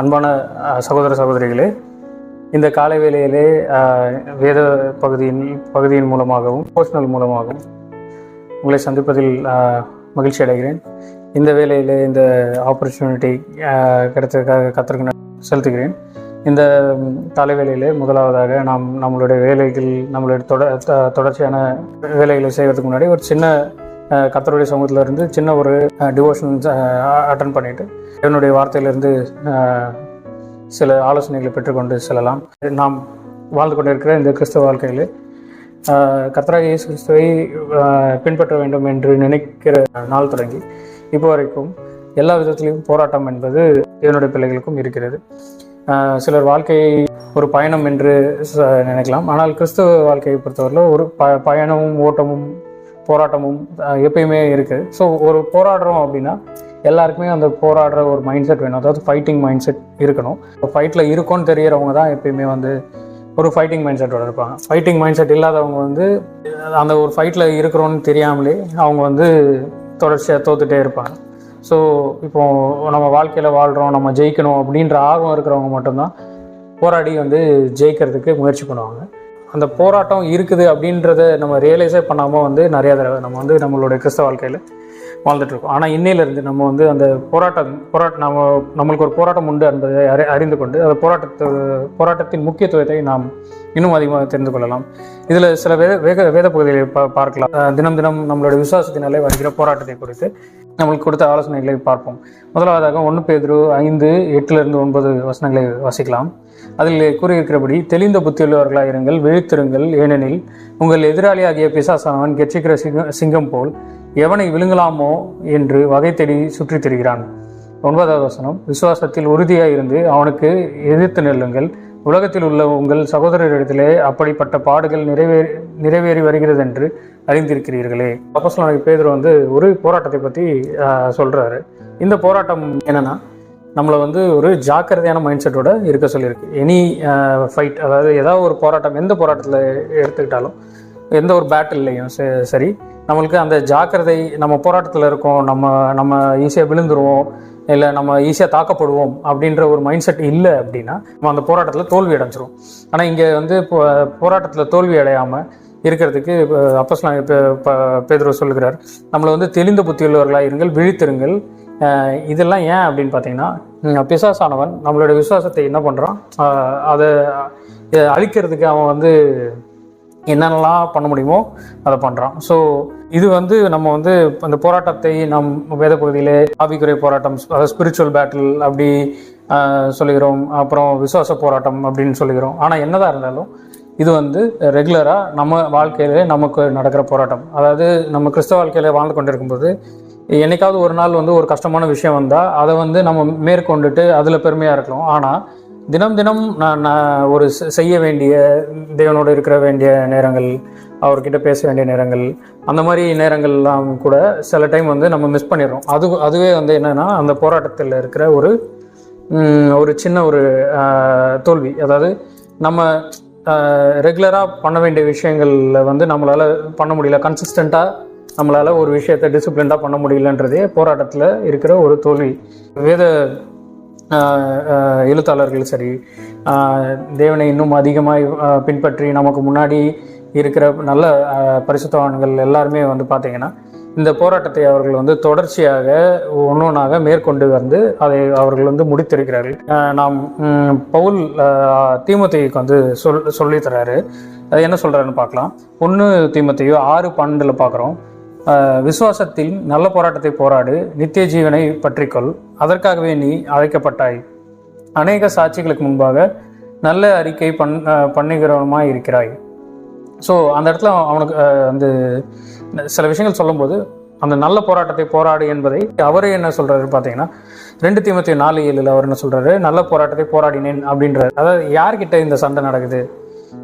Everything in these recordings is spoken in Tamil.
அன்பான சகோதர சகோதரிகளே இந்த காலை வேளையிலே வேத பகுதியின் பகுதியின் மூலமாகவும் போஷனல் மூலமாகவும் உங்களை சந்திப்பதில் மகிழ்ச்சி அடைகிறேன். இந்த வேலையில் இந்த ஆப்பர்ச்சுனிட்டி கிடைத்ததுக்காக கத்திற்கு செலுத்துகிறேன். இந்த காலை வேளையிலே முதலாவதாக நாம் நம்மளுடைய வேலைகள் நம்மளுடைய தொட தொடர்ச்சியான வேலைகளை செய்வதற்கு முன்னாடி ஒரு சின்ன கத்தருடைய சமூகத்திலிருந்து சமூகத்தில் இருந்து சின்ன ஒரு டிவோஷன் அட்டன் பண்ணிட்டு என்னுடைய வார்த்தையிலிருந்து சில ஆலோசனைகளை பெற்றுக்கொண்டு செல்லலாம். நாம் வாழ்ந்து கொண்டிருக்கிற இந்த கிறிஸ்தவ வாழ்க்கையில் கத்ரா இயேசு கிறிஸ்துவை பின்பற்ற வேண்டும் என்று நினைக்கிற நாள் தொடங்கி இப்போ வரைக்கும் எல்லா விதத்திலையும் போராட்டம் என்பது என்னுடைய பிள்ளைகளுக்கும் இருக்கிறது. சிலர் வாழ்க்கையை ஒரு பயணம் என்று நினைக்கலாம். ஆனால் கிறிஸ்தவ வாழ்க்கையை பொறுத்தவரையில் ஒரு ப பயணமும் ஓட்டமும் போராட்டமும் எப்பயுமே இருக்குது ஸோ ஒரு போராடுறோம் அப்படின்னா எல்லாருக்குமே அந்த போராடுற ஒரு மைண்ட் செட் வேணும். அதாவது ஃபைட்டிங் மைண்ட் செட் இருக்கணும் ஃபைட்டில் இருக்கோன்னு தெரியறவங்க தான் எப்பயுமே வந்து ஒரு ஃபைட்டிங் மைண்ட் செட்டோட இருப்பாங்க. ஃபைட்டிங் மைண்ட் செட் இல்லாதவங்க வந்து அந்த ஒரு ஃபைட்டில் இருக்கிறோன்னு தெரியாமலே அவங்க வந்து தொடர்ச்சியாக தோத்துட்டே இருப்பாங்க. ஸோ இப்போது நம்ம வாழ்க்கையில் வாழ்கிறோம் நம்ம ஜெயிக்கணும் அப்படின்ற ஆர்வம் இருக்கிறவங்க மட்டும்தான் போராடி வந்து ஜெயிக்கிறதுக்கு முயற்சி பண்ணுவாங்க. அந்த போராட்டம் இருக்குது அப்படின்றத நம்ம ரியலைஸே பண்ணாமல் வந்து நிறையா தடவை நம்ம வந்து நம்மளுடைய கிறிஸ்தவ வாழ்க்கையில் வாழ்ந்துட்டுருக்கோம் ஆனால் இன்னையிலேருந்து நம்ம வந்து அந்த போராட்டம் போராட்டம் நம்ம நம்மளுக்கு ஒரு போராட்டம் உண்டு என்பதை அறி அறிந்து கொண்டு அந்த போராட்டத்தை போராட்டத்தின் முக்கியத்துவத்தை நாம் இன்னும் அதிகமாக தெரிந்து கொள்ளலாம். இதில் சில வேத வேக வேத பகுதிகளை பா பார்க்கலாம். தினம் தினம் நம்மளுடைய விசுவாசத்தினாலே வருகிற போராட்டத்தை குறித்து. நம்மளுக்கு கொடுத்த ஆலோசனைகளை பார்ப்போம். முதலாவதாக ஒன்று பேதுரு ஐந்து எட்டிலிருந்து ஒன்பது வசனங்களை வாசிக்கலாம். அதில் கூறியிருக்கிறபடி தெளிந்த புத்தியுள்ளவர்களாக இருங்கள் விழித்திருங்கள். ஏனெனில் உங்கள் எதிராளியாகிய பிசாசானவன் கெச்சிக்கிற சிங்கம் சிங்கம் போல் எவனை விழுங்கலாமோ என்று வகை தேடி சுற்றித் திரிகிறான். ஒன்பதாவது வசனம் விசுவாசத்தில் உறுதியாக இருந்து அவனுக்கு எதிர்த்து நெல்லுங்கள். உலகத்தில் உள்ள உங்கள் சகோதரரிடத்திலே அப்படிப்பட்ட பாடுகள் நிறைவேறி நிறைவேறி வருகிறது என்று அறிந்திருக்கிறீர்களே. அப்போஸ்தலனாகிய பேதர் வந்து ஒரு போராட்டத்தை பற்றி சொல்கிறாரு இந்த போராட்டம் என்னென்னா நம்மளை வந்து ஒரு ஜாக்கிரதையான மைண்ட் செட்டோட இருக்க சொல்லியிருக்கு. எனி ஃபைட் அதாவது ஏதாவது ஒரு போராட்டம் எந்த போராட்டத்தில் எடுத்துக்கிட்டாலும் எந்த ஒரு பேட்டில்லையும் சரி நம்மளுக்கு அந்த ஜாக்கிரதை நம்ம போராட்டத்தில் இருக்கோம் நம்ம நம்ம ஈஸியாக விழுந்துருவோம் இல்லை நம்ம ஈஸியாக தாக்கப்படுவோம் அப்படின்ற ஒரு மைண்ட் செட் இல்லை அப்படின்னா நம்ம அந்த போராட்டத்தில் தோல்வி அடைஞ்சிரும். ஆனால் இங்கே வந்து போராட்டத்தில் தோல்வி அடையாமல் இருக்கிறதுக்கு அப்போஸ்லாம் பேதுரு சொல்லுகிறார் நம்மளை வந்து தெளிந்த புத்தியுள்ளவர்களாக இருங்கள் விழித்திருங்கள். இதெல்லாம் ஏன் அப்படின்னு பார்த்தீங்கன்னா பிசாசானவன் நம்மளோட விசுவாசத்தை என்ன பண்ணுறான் அதை அழிக்கிறதுக்கு அவன் வந்து என்னென்னலாம் பண்ண முடியுமோ அதை பண்ணுறான் ஸோ இது வந்து நம்ம வந்து அந்த போராட்டத்தை நம் வேத பகுதியிலே ஆவிக்குறை போராட்டம் அதாவது ஸ்பிரிச்சுவல் பேட்டில் அப்படி சொல்லுகிறோம். அப்புறம் விசுவாச போராட்டம் அப்படின்னு சொல்லுகிறோம். ஆனால் என்னதான் இருந்தாலும் இது வந்து ரெகுலராக நம்ம வாழ்க்கையிலே நமக்கு நடக்கிற போராட்டம். அதாவது நம்ம கிறிஸ்தவ வாழ்க்கையிலே வாழ்ந்து கொண்டிருக்கும்போது என்னைக்காவது ஒரு நாள் வந்து ஒரு கஷ்டமான விஷயம் வந்தால் அதை வந்து நம்ம மேற்கொண்டுட்டு அதில் பெருமையாக இருக்கலாம். ஆனால் தினம் தினம் நான் நான் ஒரு செய்ய வேண்டிய தேவனோடு இருக்கிற வேண்டிய நேரங்கள் அவர்கிட்ட பேச வேண்டிய நேரங்கள் அந்த மாதிரி நேரங்கள்லாம் கூட சில டைம் வந்து நம்ம மிஸ் பண்ணிடுறோம். அது அதுவே வந்து என்னன்னா அந்த போராட்டத்தில் இருக்கிற ஒரு ஒரு சின்ன ஒரு தோல்வி. அதாவது நம்ம ரெகுலராக பண்ண வேண்டிய விஷயங்களில் வந்து நம்மளால் பண்ண முடியல. கன்சிஸ்டண்ட்டாக நம்மளால் ஒரு விஷயத்தை டிசிப்ளின்டாக பண்ண முடியலன்றதே போராட்டத்தில் இருக்கிற ஒரு தோல்வி. வேத எழுத்தாளர்கள் சரி தேவனை இன்னும் அதிகமாக பின்பற்றி நமக்கு முன்னாடி இருக்கிற நல்ல பரிசுத்தவான்கள் எல்லாருமே வந்து பார்த்தீங்கன்னா இந்த போராட்டத்தை அவர்கள் வந்து தொடர்ச்சியாக ஒன்றொன்றாக மேற்கொண்டு வந்து அதை அவர்கள் வந்து முடித்திருக்கிறார்கள். நாம் பவுல் ஆஹ், வந்து சொல் சொல்லி தர்றாரு அது என்ன சொல்கிறாருன்னு பார்க்கலாம். ஒன்று தீமத்தையோ ஆறு பன்னெண்டில் பார்க்குறோம். விசுவாசத்தில் நல்ல போராட்டத்தை போராடு நித்திய ஜீவனை பற்றிக்கொள். அதற்காகவே நீ அழைக்கப்பட்டாய். அநேக சாட்சிகளுக்கு முன்பாக நல்ல அறிக்கை பண் பண்ணுகிறவனுமாய் இருக்கிறாய். ஸோ அந்த இடத்துல அவனுக்கு வந்து சில விஷயங்கள் சொல்லும்போது அந்த நல்ல போராட்டத்தை போராடு என்பதை அவரே என்ன சொல்றாரு பார்த்தீங்கன்னா ரெண்டு தீமத்தி நாலு ஏழில் அவர் என்ன சொல்றாரு நல்ல போராட்டத்தை போராடினேன் அப்படின்றார். அதாவது யார்கிட்ட இந்த சண்டை நடக்குது?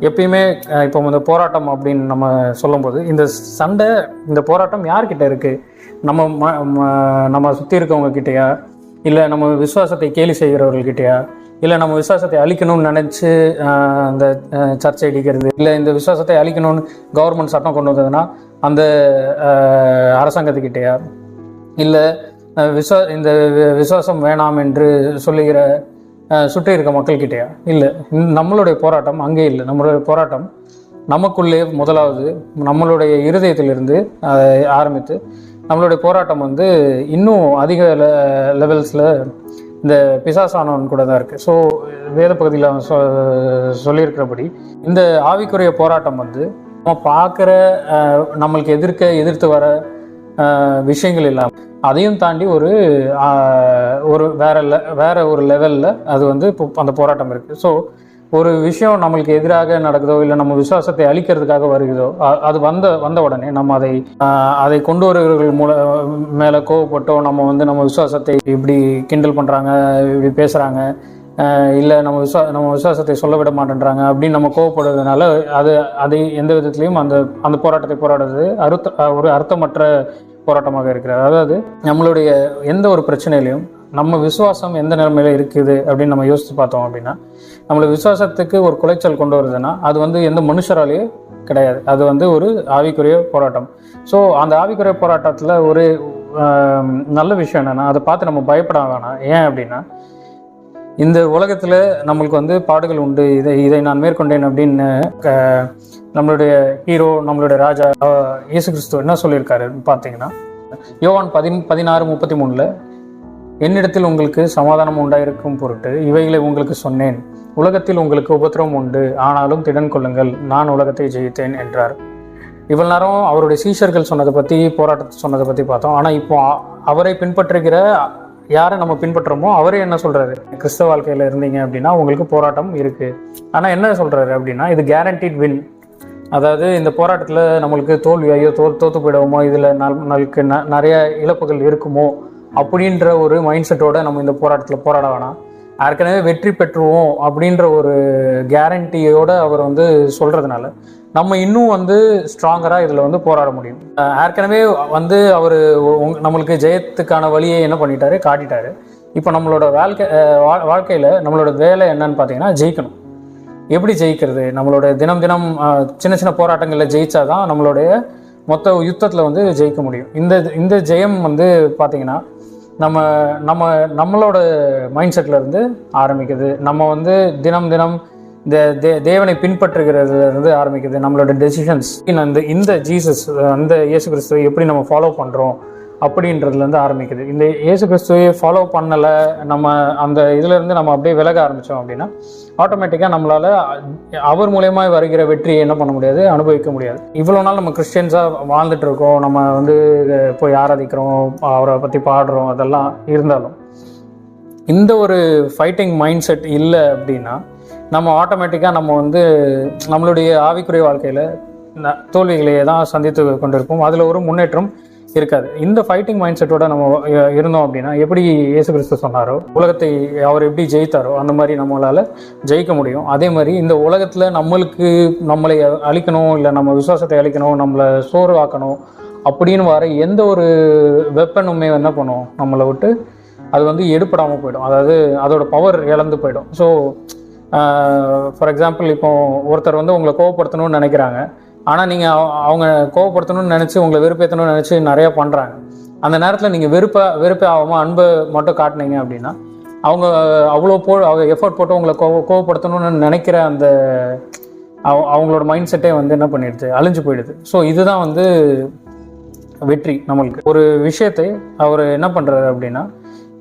எப்பயுமே இப்போ இந்த போராட்டம் அப்படின்னு நம்ம சொல்லும்போது இந்த சண்டை இந்த போராட்டம் யார்கிட்ட இருக்கு? நம்ம ம- ம- நம்ம சுற்றி இருக்கவங்க கிட்டேயா? இல்லை நம்ம விசுவாசத்தை கேலி செய்கிறவர்கள்கிட்டயா இல்லை நம்ம விசுவாசத்தை அழிக்கணும்னு நினச்சி அந்த சர்ச்சை அடிக்கிறது இல்லை இந்த விசுவாசத்தை அழிக்கணும்னு கவர்மெண்ட் சட்டம் கொண்டு வந்ததுன்னா அந்த அரசாங்கத்துக்கிட்டேயா? இல்லை விசுவா இந்த வி- விசுவாசம் வேணாம் என்று சொல்லுகிற சுற்றி இருக்க மக்கள்கிட்டயா? இல்லை. நம்மளுடைய போராட்டம் அங்கே இல்லை. நம்மளுடைய போராட்டம் நமக்குள்ளே முதலாவது நம்மளுடைய இருதயத்திலிருந்து ஆரம்பித்து நம்மளுடைய போராட்டம் வந்து இன்னும் அதிக லெவல்ஸில் இந்த பிசாசானவன் கூட தான் இருக்குது ஸோ வேத பகுதியில் அவன் சொ சொல்லியிருக்கிறபடி இந்த ஆவிக்குரிய போராட்டம் வந்து நம்ம பார்க்குற நம்மளுக்கு எதிர்க்க எதிர்த்து வர விஷயங்கள் இல்லாமல் அதையும் தாண்டி ஒரு ஒரு வேற வேற ஒரு லெவலில் அது வந்து இப்போ அந்த போராட்டம் இருக்குது ஸோ ஒரு விஷயம் நம்மளுக்கு எதிராக நடக்குதோ இல்லை நம்ம விசுவாசத்தை அழிக்கிறதுக்காக வருகிறதோ அது வந்த வந்த உடனே நம்ம அதை அதை கொண்டு வருகிறவர்கள் மூல மேலே கோவப்பட்டோ நம்ம வந்து நம்ம விசுவாசத்தை இப்படி கிண்டல் பண்ணுறாங்க இப்படி பேசுகிறாங்க இல்லை நம்ம விசுவா நம்ம விசுவாசத்தை சொல்ல விட மாட்டேன்றாங்க அப்படின்னு நம்ம கோவப்படுறதுனால அது அதை எந்த விதத்துலையும் அந்த அந்த போராட்டத்தை போராடுறது அறுத்த ஒரு அர்த்தமற்ற போராட்டமாக இருக்கிறது. அதாவது நம்மளுடைய எந்த ஒரு பிரச்சனையிலையும் நம்ம விசுவாசம் எந்த நிலைமையில இருக்குது அப்படின்னு நம்ம யோசித்து பார்த்தோம் அப்படின்னா நம்மளை விசுவாசத்துக்கு ஒரு குலைச்சல் கொண்டு வருதுன்னா அது வந்து எந்த மனுஷராலேயும் கிடையாது. அது வந்து ஒரு ஆவிக்குரிய போராட்டம். ஸோ அந்த ஆவிக்குரிய போராட்டத்தில் ஒரு நல்ல விஷயம் என்னென்னா அதை பார்த்து நம்ம பயப்பட வேணாம். ஏன் அப்படின்னா இந்த உலகத்தில் நம்மளுக்கு வந்து பாடுகள் உண்டு. இதை இதை நான் மேற்கொண்டேன் அப்படின்னு க- நம்மளுடைய ஹீரோ நம்மளுடைய ராஜா இயேசு கிறிஸ்துவ என்ன சொல்லியிருக்காரு பார்த்தீங்கன்னா யோவான் பதின் பதினாறு முப்பத்தி மூணில் என்னிடத்தில் உங்களுக்கு சமாதானம் உண்டாயிருக்கும் பொருட்டு இவைகளை உங்களுக்கு சொன்னேன். உலகத்தில் உங்களுக்கு உபத்திரவம் உண்டு. ஆனாலும் திடன் கொள்ளுங்கள். நான் உலகத்தை ஜெயித்தேன் என்றார். இவ்வளவு நேரம் அவருடைய சீஷர்கள் சொன்னதை பற்றி போராட்டத்தை சொன்னதை பற்றி பார்த்தோம். ஆனால் இப்போ அவரை பின்பற்றுகிற யாரை நம்ம பின்பற்றுறோமோ அவரே என்ன சொல்றாரு? கிறிஸ்தவ வாழ்க்கையில் இருந்தீங்க அப்படின்னா உங்களுக்கு போராட்டம் இருக்கு. ஆனால் என்ன சொல்றாரு அப்படின்னா இது கேரண்டீட் வின் அதாவது இந்த போராட்டத்தில் நம்மளுக்கு தோல்வி ஐயோ தோ தோத்து போயிடுவோமோ இதில் நம்மளுக்கு ந நிறைய இழப்புகள் இருக்குமோ அப்படின்ற ஒரு மைண்ட் செட்டோட நம்ம இந்த போராட்டத்தில் போராட வேணாம். ஏற்கனவே வெற்றி பெற்றுவோம் அப்படின்ற ஒரு கேரண்டியோட அவர் வந்து சொல்கிறதுனால நம்ம இன்னும் வந்து ஸ்ட்ராங்கராக இதில் வந்து போராட முடியும். ஏற்கனவே வந்து அவர் நம்மளுக்கு ஜெயத்துக்கான வழியை என்ன பண்ணிட்டாரு? காட்டிட்டாரு. இப்போ நம்மளோட வாழ்க்கை வாழ்க்கையில் வா- நம்மளோட வேலை என்னன்னு பார்த்தீங்கன்னா ஜெயிக்கணும். எப்படி ஜெயிக்கிறது? நம்மளோட தினம் தினம் சின்ன சின்ன போராட்டங்களில் ஜெயிச்சாதான் நம்மளுடைய மொத்த யுத்தத்தில் வந்து ஜெயிக்க முடியும். இந்த இந்த ஜெயம் வந்து பார்த்தீங்கன்னா நம்ம நம்ம நம்மளோட மைண்ட் செட்டில் இருந்து ஆரம்பிக்குது. நம்ம வந்து தினம் தினம் இந்த தே தேவனை பின்பற்றுகிறதுலேருந்து ஆரம்பிக்குது நம்மளோட டெசிஷன்ஸ் இந்த இந்த ஜீசஸ் அந்த இயேசு கிறிஸ்துவை எப்படி நம்ம ஃபாலோ பண்ணுறோம் அப்படின்றதுலேருந்து ஆரம்பிக்குது. இந்த இயேசு கிறிஸ்துவை ஃபாலோ பண்ணலை நம்ம அந்த இதுலேருந்து நம்ம அப்படியே விலக ஆரம்பித்தோம் அப்படின்னா ஆட்டோமேட்டிக்காக நம்மளால் அவர் மூலயமா வருகிற வெற்றியை என்ன பண்ண முடியாது அனுபவிக்க முடியாது. இவ்வளோ நாள் நம்ம கிறிஸ்டியன்ஸாக வாழ்ந்துட்டு இருக்கோம் நம்ம வந்து போய் ஆராதிக்கிறோம் அவரை பற்றி பாடுறோம் அதெல்லாம் இருந்தாலும். இந்த ஒரு ஃபைட்டிங் மைண்ட் செட் இல்லை அப்படின்னா நம்ம ஆட்டோமேட்டிக்காக நம்ம வந்து நம்மளுடைய ஆவிக்குரிய வாழ்க்கையில் தோல்விகளையே தான் சந்தித்து கொண்டிருப்போம். அதில் ஒரு முன்னேற்றம் இருக்காது. இந்த ஃபைட்டிங் மைண்ட் செட்டோட நம்ம இருந்தோம் அப்படின்னா எப்படி இயேசு கிறிஸ்து சொன்னாரோ உலகத்தை அவர் எப்படி ஜெயித்தாரோ அந்த மாதிரி நம்மளால் ஜெயிக்க முடியும். அதே மாதிரி இந்த உலகத்தில் நம்மளுக்கு நம்மளை அழிக்கணும் இல்லை நம்ம விசுவாசத்தை அழிக்கணும் நம்மளை சோர்வாக்கணும் அப்படின்னு வர எந்த ஒரு வெப்பனுமே என்ன பண்ணும்? நம்மளை விட்டு அது வந்து எடுப்படாமல் போயிடும். அதாவது அதோட பவர் இழந்து போயிடும். ஸோ ஃபார் எக்ஸாம்பிள் இப்போ ஒருத்தர் வந்து உங்களை கோவப்படுத்தணும்னு நினைக்கிறாங்க. ஆனால் நீங்கள் அவங்க கோவப்படுத்தணும்னு நினச்சி உங்களை வெறுப்பேற்றணும்னு நினச்சி நிறையா பண்ணுறாங்க அந்த நேரத்தில் நீங்கள் வெறுப்பை வெறுப்பே ஆகாமல் அன்பை மட்டும் காட்டினீங்க அப்படின்னா அவங்க அவ்வளோ போ அவங்க எஃபோர்ட் போட்டு உங்களை கோவ கோவப்படுத்தணும்னு நினைக்கிற அந்த அவ- அவங்களோட மைண்ட் செட்டே வந்து என்ன பண்ணிடுது? அழிஞ்சு போயிடுது. ஸோ இதுதான் வந்து வெற்றி நம்மளுக்கு. ஒரு விஷயத்தை அவர் என்ன பண்ணுறாரு அப்படின்னா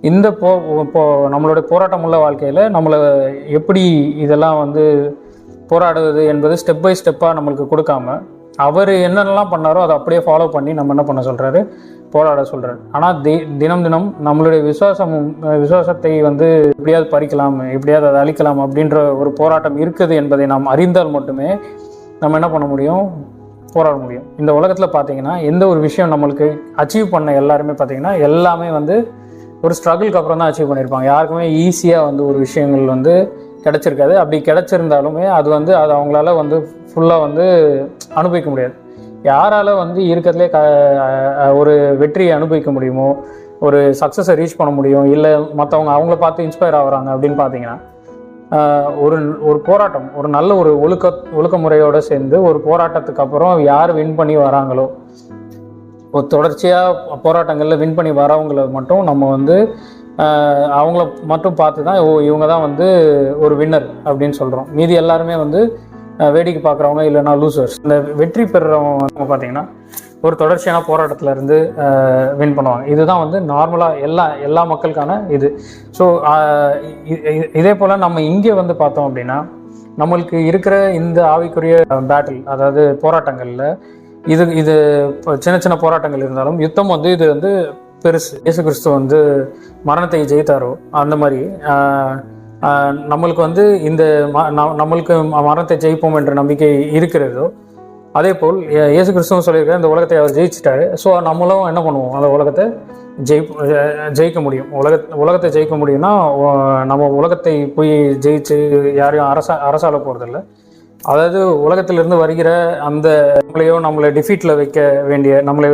இந்த போ இப்போ நம்மளுடைய போராட்டம் உள்ள வாழ்க்கையில் நம்மளை எப்படி இதெல்லாம் வந்து போராடுவது என்பது ஸ்டெப் பை ஸ்டெப்பாக நம்மளுக்கு கொடுக்காம அவர் என்னென்னலாம் பண்ணாரோ அதை அப்படியே ஃபாலோ பண்ணி நம்ம என்ன பண்ண சொல்கிறாரு போராட சொல்கிறாரு ஆனால் தி தினம் தினம் நம்மளுடைய விசுவாசமும் விசுவாசத்தை வந்து எப்படியாவது பறிக்கலாம் எப்படியாவது அதை அழிக்கலாம் அப்படின்ற ஒரு போராட்டம் இருக்குது என்பதை நாம் அறிந்தால் மட்டுமே நம்ம என்ன பண்ண முடியும்? போராட முடியும். இந்த உலகத்தில் பார்த்தீங்கன்னா எந்த ஒரு விஷயம் நம்மளுக்கு அச்சீவ் பண்ண எல்லாருமே பார்த்தீங்கன்னா எல்லாமே வந்து ஒரு ஸ்ட்ரகிளுக்கு அப்புறம் தான் அச்சீவ் பண்ணியிருப்பாங்க யாருக்குமே ஈஸியாக வந்து ஒரு விஷயங்கள் வந்து கிடைச்சிருக்காது. அப்படி கிடச்சிருந்தாலுமே அது வந்து அது அவங்களால வந்து ஃபுல்லாக வந்து அனுபவிக்க முடியாது. யாரால வந்து இருக்கிறதுலே க ஒரு வெற்றியை அனுபவிக்க முடியுமோ ஒரு சக்ஸஸை ரீச் பண்ண முடியும் இல்லை மற்றவங்க அவங்கள பார்த்து இன்ஸ்பயர் ஆகுறாங்க அப்படின்னு பார்த்தீங்கன்னா ஒரு ஒரு போராட்டம் ஒரு நல்ல ஒரு ஒழுக்க ஒழுக்க முறையோடு சேர்ந்து ஒரு போராட்டத்துக்கு அப்புறம் யார் வின் பண்ணி வராங்களோ ஒரு தொடர்ச்சியாக போராட்டங்களில் வின் பண்ணி வரவங்களை மட்டும் நம்ம வந்து அவங்கள மட்டும் பார்த்து தான் ஓ இவங்க தான் வந்து ஒரு வின்னர் அப்படின்னு சொல்கிறோம் மீதி எல்லாருமே வந்து வேடிக்கை பார்க்குறவங்க இல்லைன்னா லூசர்ஸ் இந்த வெற்றி பெறுறவங்க பார்த்தீங்கன்னா ஒரு தொடர்ச்சியான போராட்டத்தில் இருந்து வின் பண்ணுவாங்க. இதுதான் வந்து நார்மலாக எல்லா எல்லா மக்களுக்கான இது. ஸோ இதே போல் நம்ம இங்கே வந்து பார்த்தோம் அப்படின்னா நம்மளுக்கு இருக்கிற இந்த ஆவிக்குரிய பேட்டில் அதாவது போராட்டங்களில் இது இது சின்ன சின்ன போராட்டங்கள் இருந்தாலும் யுத்தம் வந்து இது வந்து பெருசு. இயேசு கிறிஸ்து வந்து மரணத்தை ஜெயித்தாரோ அந்த மாதிரி நம்மளுக்கு வந்து இந்த ம- நம்மளுக்கு மரணத்தை ஜெயிப்போம் என்ற நம்பிக்கை இருக்கிறதோ அதே போல் இயேசு கிறிஸ்துவும் சொல்லியிருக்காரு இந்த உலகத்தை அவர் ஜெயிச்சிட்டாரு. ஸோ நம்மளும் என்ன பண்ணுவோம்? அந்த உலகத்தை ஜெயி ஜெயிக்க முடியும். உலக உலகத்தை ஜெயிக்க முடியும்னா நம்ம உலகத்தை போய் ஜெயிச்சு யாரையும் அரசா அரசால போகிறதில்ல அதாவது உலகத்திலிருந்து வருகிற அந்த நம்மளையோ நம்மளை டிஃபீட்டில் வைக்க வேண்டிய நம்மளை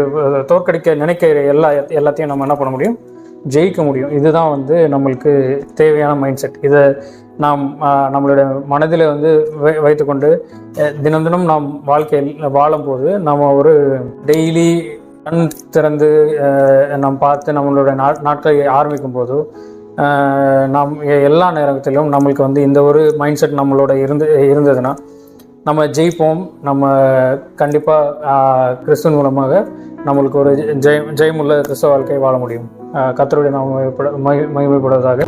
தோற்கடிக்க நினைக்கிற எல்லா எல்லாத்தையும் நம்ம என்ன பண்ண முடியும்? ஜெயிக்க முடியும். இதுதான் வந்து நம்மளுக்கு தேவையான மைண்ட் செட் இதை நாம் நம்மளுடைய மனதில் வந்து வை வைத்துக்கொண்டு தினம் தினம் நாம் வாழ்க்கையில் வாழும்போது நம்ம ஒரு டெய்லி கண் திறந்து நாம் பார்த்து நம்மளோட நாட்களை ஆரம்பிக்கும் போதோ நாம் எல்லா நேரத்திலும் நம்மளுக்கு வந்து இந்த ஒரு மைண்ட் செட் நம்மளோட இருந்து இருந்ததுன்னா நம்ம ஜெயிப்போம். நம்ம கண்டிப்பாக கிறிஸ்துவின் மூலமாக நம்மளுக்கு ஒரு ஜெயம் ஜெயமுள்ள கிறிஸ்தவ வாழ்க்கை வாழ முடியும். கத்தருடைய நாம் நாம மகிமைப்படுவதாக.